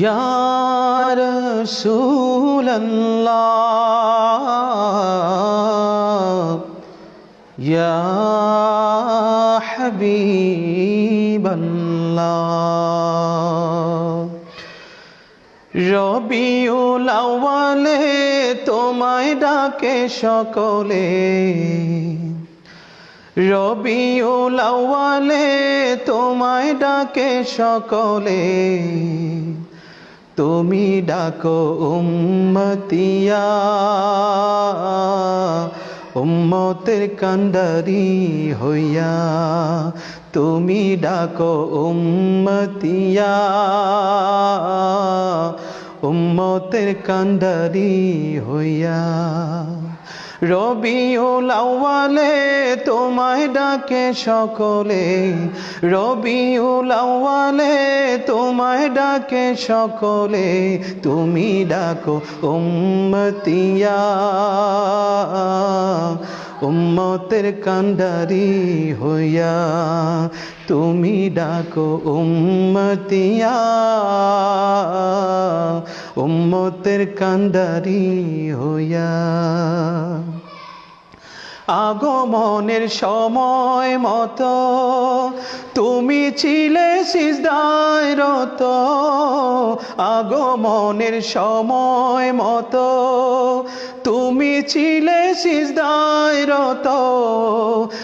ইয়া রাসূলাল্লাহ ইয়া হাবিবাল্লাহ রবিউল আউয়ালে তোমায় ডাকে সকলে রবিউল আউয়ালে তোমায় ডাকে সকলে। তুমি ডাকো উম্মতিয়া উম্মতের কান্ডারি হইয়া। তুমি ডাকো উম্মতিয়া উম্মতের কান্ডারি হইয়া। রবিউল আউয়ালে তোমায় ডাকে সকলে। রবিউল আউয়ালে তোমায় ডাকে সকলে। তুমি ডাকো উম্মতিয়া। উম্মতের কান্ডারি হইয়া তুমি ডাকো উম্মতিয়া। উম্মতের কান্দারি হইয়া আগমনের সময় মতো তুমি ছিলে সিজদায় রত। আগমনের সময় মতো তুমি ছিলে সিজদায় রত।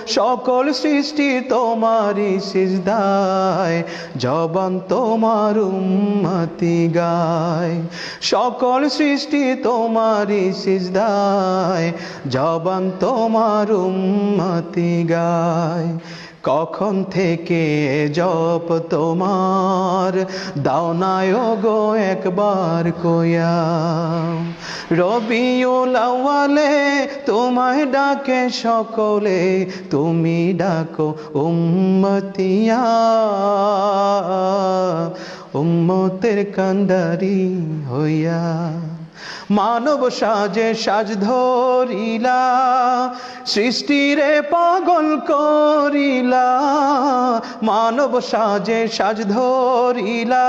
সকল সৃষ্টি তোমারই সিজদায়, জবান তোমার উম্মতি গায়। সকল সৃষ্টি তোমারই সিজদায়, জবান তোমার উম্মতি গায় কখন থেকে জপ তোমার? দাওনায় গো একবার কয়া রবিউল আউয়ালে তোমায় ডাকে সকলে, তুমি ডাকো উম্মতিয়া। উম্মতের কান্ডারি হইয়া। মানব সাজে সাজ ধরিলা সৃষ্টিরে পাগল করিলা মানব সাজে সাজ ধরিলা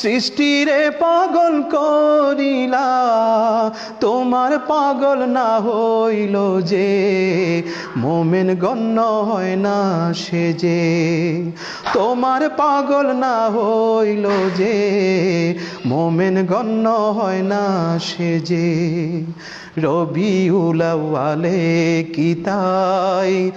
সৃষ্টিরে পাগল করিলা। তোমার পাগল না হইল যে, মোমেন গণ্য হয় না সে যে। তোমার পাগল না হইল যে, মোমেন গণ্য হয় না সে যে। রবি উলাওয়ালে কি তাই?